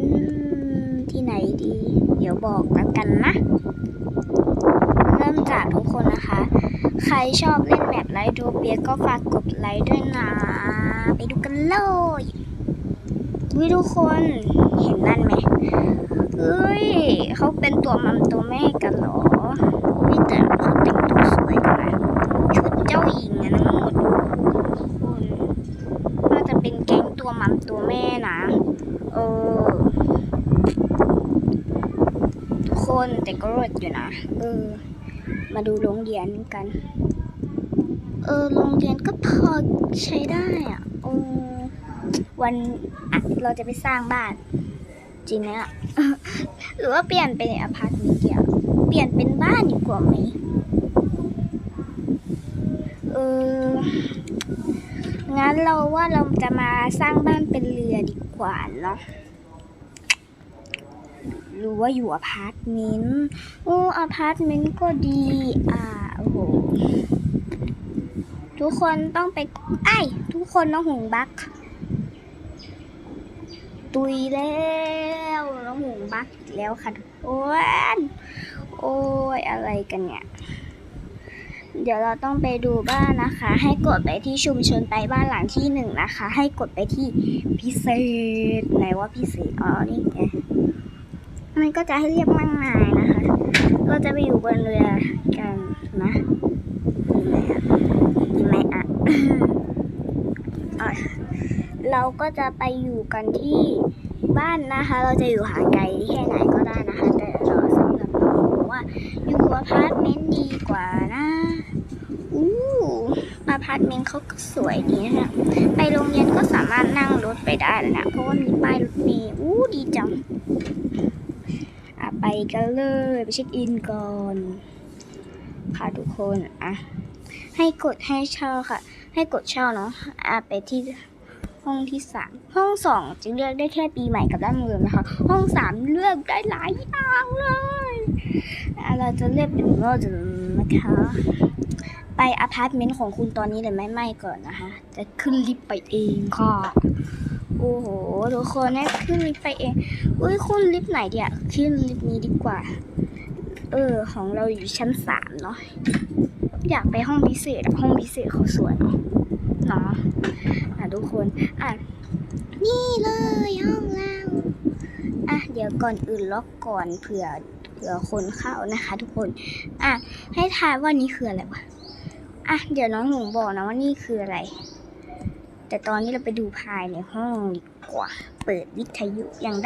นที่ไหนดี เดี๋ยวบอกแล้วกันนะ เริ่มจากทุกคนนะคะ ใครชอบเล่นแบบไลท์โดเปียก็ฝากกดไลค์ด้วยนะ ไปดูกันเลยวิทุกคนเห็นนั่นไหมเอ้ยเขาเป็นตัวมัมตัวแม่กันเหรอนี่แต่เขาแต่งตัวสวยกันนะชุดเจ้าหญิงอะทั้งหมดคุณน่าจะเป็นแก๊งตัวมัมตัวแม่นะ เออ ทุก คนแต่ก็รดอยู่นะเออ มาดูโรงเรียนกัน เออโรงเรียนก็พอใช้ได้อะเออวันอะเราจะไปสร้างบ้าน จริงไหมอะหรือว่าเปลี่ยนเป็นอพาร์ตเมนต์เดียวเปลี่ยนเป็นบ้านดีกว่าไหมเอองั้นเราว่าเราจะมาสร้างบ้านเป็นเรือดีกว่าเนาะ หรือว่าอยู่อพาร์ตเมนต์โอ้อพาร์ตเมนต์ก็ดีอ่าโอ้โหทุกคนต้องไปไอ้ทุกคนต้องหงบัก ตุยแล้วน้องหงบักอีกแล้วค่ะทุกคนโอ้ยอะไรกันเนี่ยเดี๋ยวเราต้องไปดูบ้านนะคะ ให้กดไปที่ชุมชนไปบ้านหลังที่หนึ่งนะคะ ให้กดไปที่พิเศษไหนว่าพิเศษอ๋อนี่ไง มันก็จะให้เรียบมากมายนะคะ ก็จะไปอยู่บนเรือกันนะดีไหมอะดีไหมอะ เราก็จะไปอยู่กันที่บ้านนะคะ เราจะอยู่ห่างไกลแค่ไหนก็ได้นะคะ แต่เราสำหรับเราบอกว่าอยู่อพาร์ตเมนต์ดีกว่านะอู้อพาร์ตเมนต์เขาก็สวยดีนะคะไปโรงเรียนก็สามารถนั่งรถไปได้แล้วนะ เพราะว่ามีป้ายรถเมล์อู้ดีจัง ไปกันเลยไปเช็คอินก่อนค่ะทุกคนอะให้กดให้เช่าค่ะ ให้กดเช่าเนาะอะไปที่ห้องที่สามห้องสองจึงเลือกได้แค่ปีใหม่กับด้านเมืองนะคะ ห้องสามเลือกได้หลายอย่างเลยเราจะเลือกเป็นโรดนะคะ ไปอพาร์ตเมนต์ของคุณตอนนี้เลยไม่ไม่ก่อนนะคะ จะขึ้นลิฟต์ไปเองค่ะ โอ้โหทุกคนนะขึ้นลิฟต์ไปเอง อุ้ยขึ้นลิฟต์ไหนเดียวขึ้นลิฟต์นี้ดีกว่า เออ ของเราอยู่ชั้นสามเนาะ อยากไปห้องพิเศษห้องพิเศษเขาสวยเนาะเนาะอะทุกคน อะ นี่เลยห้องเรา อะ เดี๋ยวก่อนอื่นล็อกก่อนเผื่อเผื่อคนเข้านะคะ ทุกคน อะ ให้ทายว่านี่คืออะไรวะ อะ เดี๋ยวน้องหนูบอกนะว่านี่คืออะไร แต่ตอนนี้เราไปดูภายในห้องดีกว่า เปิดวิทยุยังได้